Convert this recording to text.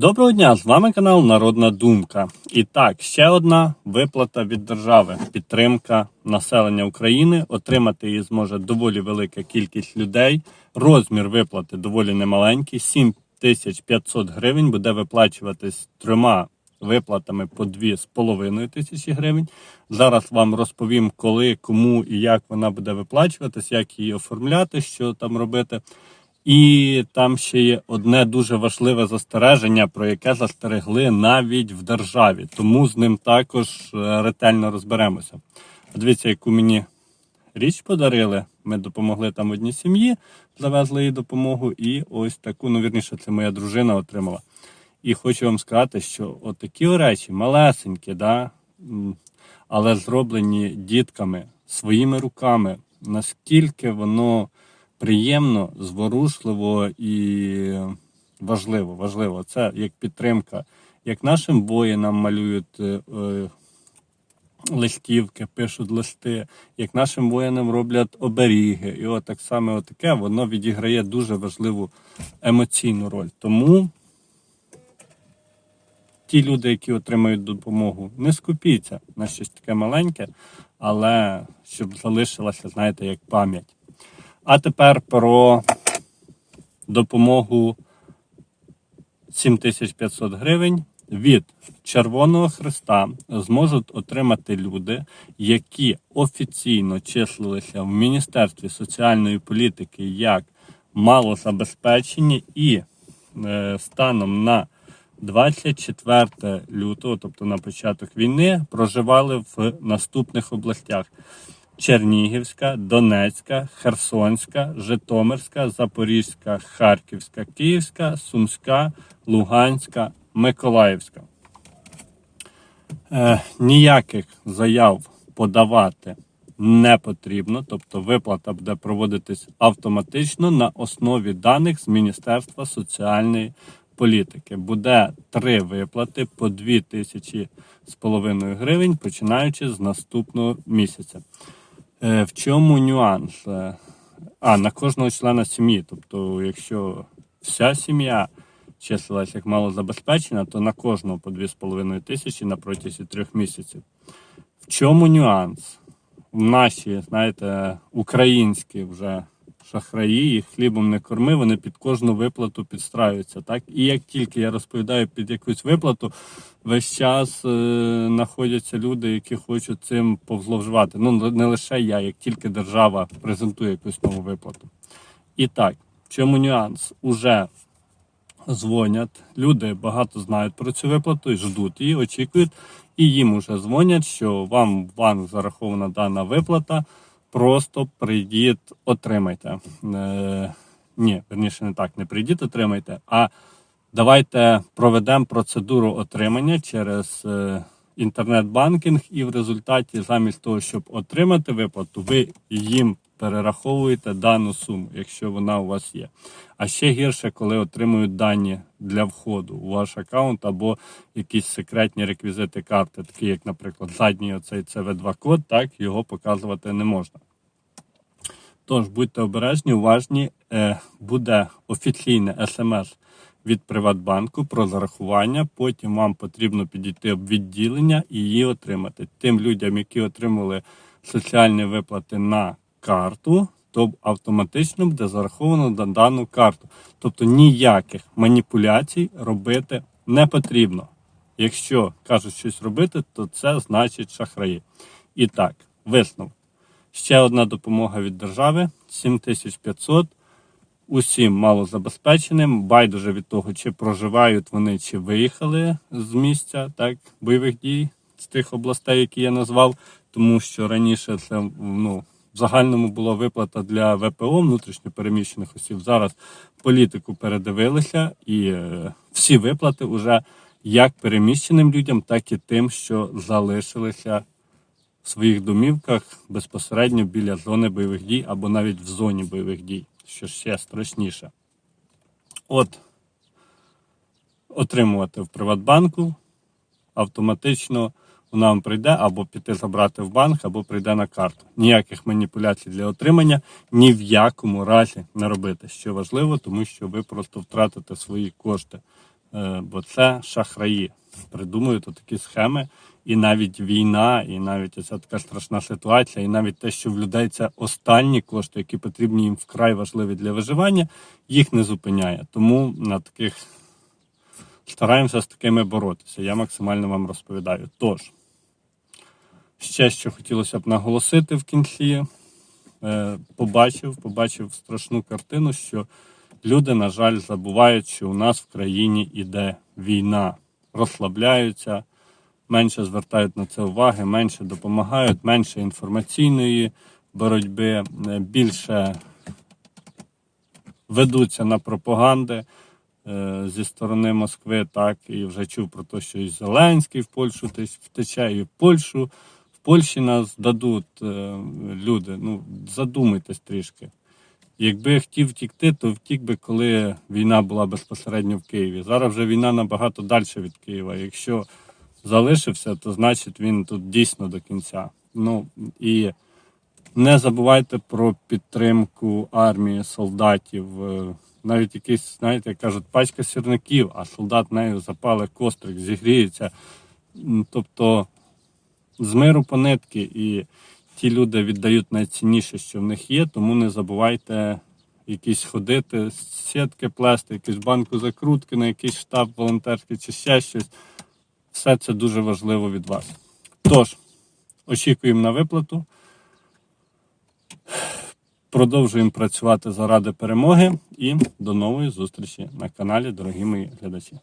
Доброго дня! З вами канал Народна Думка. І так, ще одна виплата від держави, підтримка населення України. Отримати її зможе доволі велика кількість людей. Розмір виплати доволі немаленький. 7500 гривень буде виплачуватись трьома виплатами по 2,5 тисячі гривень. Зараз вам розповім, коли, кому і як вона буде виплачуватись, як її оформляти, що там робити. І там ще є одне дуже важливе застереження, про яке застерегли навіть в державі. Тому з ним також е, ретельно розберемося. Дивіться, яку мені річ подарили. Ми допомогли там одній сім'ї, завезли їй допомогу, і ось таку, ну вірніше, це моя дружина отримала. І хочу вам сказати, що отакі речі малесенькі, да, але зроблені дітками своїми руками, наскільки воно приємно, зворушливо і важливо. Важливо. Це як підтримка, як нашим воїнам малюють е, е, листівки, пишуть листи, як нашим воїнам роблять оберіги. І от так само таке воно відіграє дуже важливу емоційну роль. Тому ті люди, які отримають допомогу, не скупіться на щось таке маленьке, але щоб залишилося, знаєте, як пам'ять. А тепер про допомогу 7500 гривень від Червоного Христа зможуть отримати люди, які офіційно числилися в Міністерстві соціальної політики як малозабезпечені і е, станом на 24 лютого, тобто на початок війни, проживали в наступних областях. Чернігівська, Донецька, Херсонська, Житомирська, Запорізька, Харківська, Київська, Сумська, Луганська, Миколаївська. Е, ніяких заяв подавати не потрібно, тобто виплата буде проводитись автоматично на основі даних з Міністерства соціальної політики. Буде три виплати по 2 тисячі з половиною гривень, починаючи з наступного місяця. Е, В чому нюанс? Е, А, на кожного члена сім'ї. Тобто, якщо вся сім'я числилась як малозабезпечена, то на кожного по 2,5 тисячі на протязі трьох місяців. В чому нюанс? Наші, знаєте, українські вже шахраї, їх хлібом не корми, вони під кожну виплату підстраюються. Так? І як тільки я розповідаю під якусь виплату, весь час е, знаходяться люди, які хочуть цим повзловживати. Ну не лише я, як тільки держава презентує якусь нову виплату. І так, чому нюанс? Уже дзвонять, люди багато знають про цю виплату і ждуть її, очікують, і їм уже дзвонять, що вам банк зарахована дана виплата. Просто прийдіть, отримайте. Е, ні, верніше не так, не прийдіть, отримайте, а давайте проведемо процедуру отримання через е, інтернет-банкінг, і в результаті, замість того, щоб отримати виплату, ви їм перераховуєте дану суму, якщо вона у вас є. А ще гірше, коли отримують дані для входу у ваш аккаунт або якісь секретні реквізити карти, такі як, наприклад, задній оцей CV2 код, так його показувати не можна. Тож будьте обережні, уважні, е, буде офіційне смс від Приватбанку про зарахування. Потім вам потрібно підійти в відділення і її отримати. Тим людям, які отримали соціальні виплати на карту, то автоматично буде зараховано на дану карту. Тобто ніяких маніпуляцій робити не потрібно. Якщо кажуть щось робити, то це значить шахраї. І так, висновок. Ще одна допомога від держави 7500 усім малозабезпеченим, байдуже від того, чи проживають вони, чи виїхали з місця так, бойових дій з тих областей, які я назвав, тому що раніше це ну, в загальному була виплата для ВПО внутрішньо переміщених осіб. Зараз політику передивилися і е, всі виплати вже як переміщеним людям, так і тим, що залишилися в своїх домівках безпосередньо біля зони бойових дій або навіть в зоні бойових дій, що ще страшніше. От отримувати в Приватбанку автоматично вона вам прийде або піти забрати в банк, або прийде на карту. Ніяких маніпуляцій для отримання ні в якому разі не робити. Що важливо, тому що ви просто втратите свої кошти Е, бо це шахраї. Придумують такі схеми, і навіть війна, і навіть ця така страшна ситуація, і навіть те, що в людей це останні кошти, які потрібні їм вкрай важливі для виживання, їх не зупиняє. Тому на таких стараємося з такими боротися. Я максимально вам розповідаю. Тож, ще що хотілося б наголосити в кінці. Е, побачив, побачив страшну картину, що люди, на жаль, забувають, що у нас в країні іде війна, розслабляються, менше звертають на це уваги, менше допомагають, менше інформаційної боротьби, е, більше ведуться на пропаганди е, зі сторони Москви, так і вже чув про те, що і Зеленський в Польщу теч- втече, і в Польщу. В Польщі нас дадуть е, люди. Ну, задумайтесь трішки. Якби хотів втікти, то втік би, коли війна була безпосередньо в Києві. Зараз вже війна набагато далі від Києва. Якщо залишився, то значить він тут дійсно до кінця. Ну і не забувайте про підтримку армії, солдатів. Е, Навіть якісь, знаєте, кажуть, пачка сірників, а солдат нею запале кострик, зігріється. Тобто з миру по нитки, і ті люди віддають найцінніше, що в них є, тому не забувайте якісь ходити, сітки плести, якусь банку закрутки на якийсь штаб волонтерський чи ще щось. Все це дуже важливо від вас. Тож, очікуємо на виплату. Продовжуємо працювати заради перемоги і до нової зустрічі на каналі, дорогі мої глядачі.